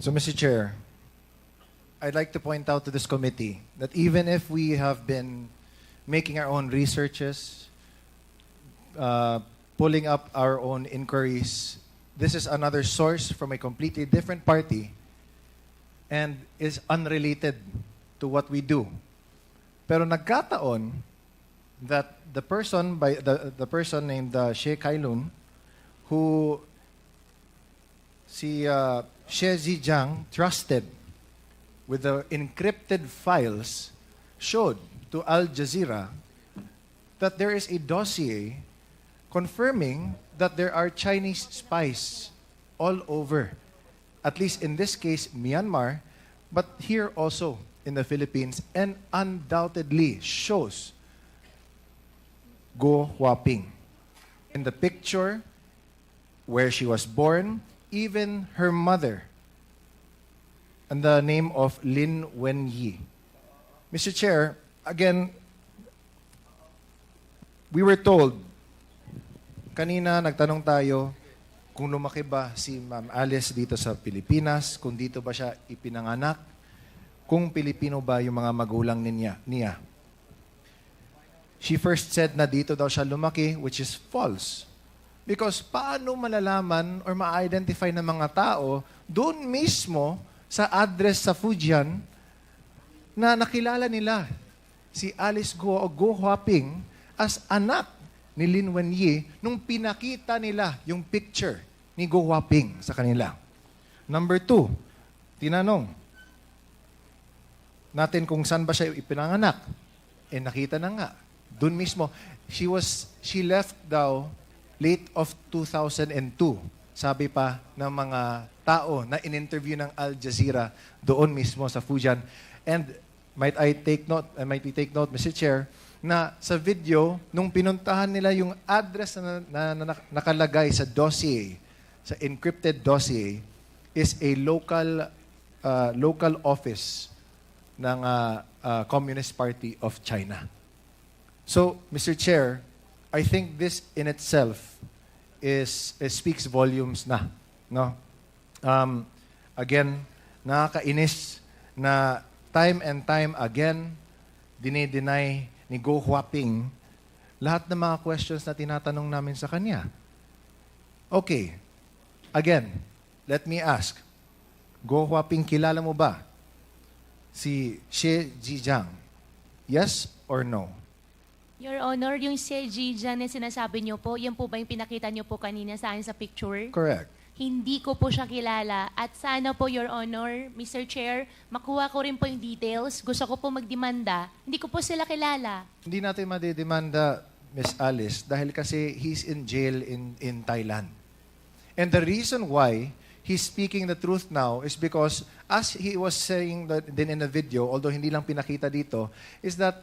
So, Mr. Chair, I'd like to point out to this committee that even if we have been making our own researches, uh, pulling up our own inquiries, this is another source from a completely different party and is unrelated to what we do. Pero nagkataon that the person by the, the person named uh, She Kailun who si uh, She Zijiang trusted with the encrypted files showed to Al Jazeera that there is a dossier confirming that there are Chinese spies all over, at least in this case, Myanmar, but here also in the Philippines, and undoubtedly shows Go Huaping. In the picture where she was born, even her mother, and the name of Lin Wenyi. Mr. Chair, again, we were told, kanina nagtanong tayo kung lumaki ba si Ma'am Alice dito sa Pilipinas, kung dito ba siya ipinanganak, kung Pilipino ba yung mga magulang niya. niya. She first said na dito daw siya lumaki, which is false. Because paano malalaman or ma-identify ng mga tao doon mismo sa address sa Fujian na nakilala nila si Alice Go o Go Huaping as anak ni Lin Wenyi nung pinakita nila yung picture ni Go Huaping sa kanila. Number two, tinanong natin kung saan ba siya ipinanganak. Eh nakita na nga. Doon mismo, she was, she left daw late of 2002. Sabi pa ng mga tao na in-interview ng Al Jazeera doon mismo sa Fujian. And might I take note, uh, might we take note, Mr. Chair, na sa video, nung pinuntahan nila yung address na, na, na, na nakalagay sa dossier, sa encrypted dossier, is a local uh, local office ng uh, uh, Communist Party of China. So, Mr. Chair, I think this in itself is, is speaks volumes na, no? Um, again, nakakainis na time and time again dinideny ni Go Huaping lahat ng mga questions na tinatanong namin sa kanya. Okay. Again, let me ask. Go Huaping, kilala mo ba si Xie Jijiang? Yes or no? Your Honor, yung si Jijan na sinasabi niyo po, yan po ba yung pinakita niyo po kanina sa akin sa picture? Correct. Hindi ko po siya kilala. At sana po, Your Honor, Mr. Chair, makuha ko rin po yung details. Gusto ko po magdemanda. Hindi ko po sila kilala. Hindi natin madidemanda, Miss Alice, dahil kasi he's in jail in, in Thailand. And the reason why he's speaking the truth now is because, as he was saying that din in the video, although hindi lang pinakita dito, is that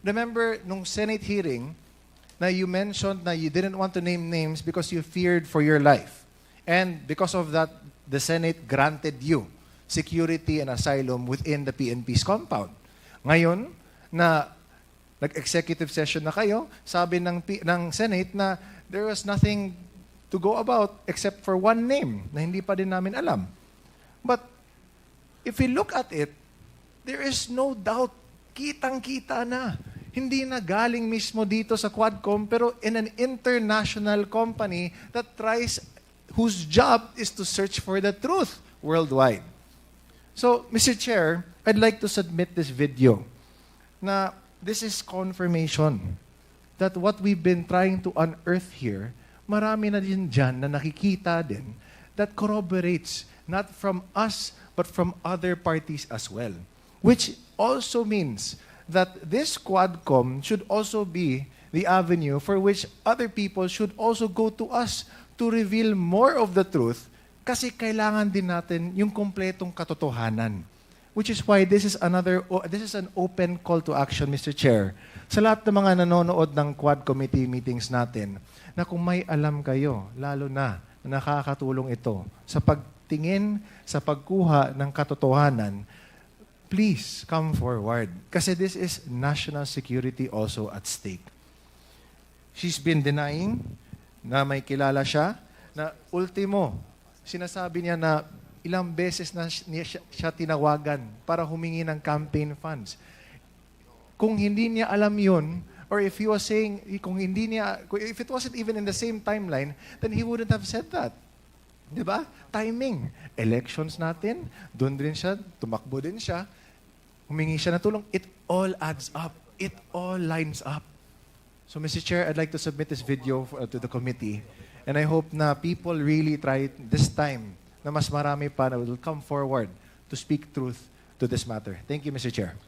Remember, nung Senate hearing, na you mentioned na you didn't want to name names because you feared for your life. And because of that, the Senate granted you security and asylum within the PNP's compound. Ngayon, na nag-executive session na kayo, sabi ng, P- ng Senate na there was nothing to go about except for one name na hindi pa din namin alam. But if we look at it, there is no doubt, kitang-kita na. Hindi na galing mismo dito sa Quadcom, pero in an international company that tries, whose job is to search for the truth worldwide. So, Mr. Chair, I'd like to submit this video na this is confirmation that what we've been trying to unearth here, marami na din dyan na nakikita din that corroborates not from us but from other parties as well. Which also means that this Quadcom should also be the avenue for which other people should also go to us to reveal more of the truth Kasi kailangan din natin yung kompletong katotohanan. Which is why this is another, this is an open call to action, Mr. Chair. Sa lahat ng mga nanonood ng Quad Committee meetings natin, na kung may alam kayo, lalo na na nakakatulong ito sa pagtingin, sa pagkuha ng katotohanan, please come forward. Kasi this is national security also at stake. She's been denying na may kilala siya, na ultimo, sinasabi niya na ilang beses na niya siya, siya tinawagan para humingi ng campaign funds. Kung hindi niya alam yun, or if he was saying, kung hindi niya, if it wasn't even in the same timeline, then he wouldn't have said that. Di ba? Timing. Elections natin, doon din siya, tumakbo din siya, humingi siya ng tulong. It all adds up. It all lines up. So, Mr. Chair, I'd like to submit this video uh, to the committee. And I hope na people really try this time na mas marami pa na will come forward to speak truth to this matter. Thank you, Mr. Chair.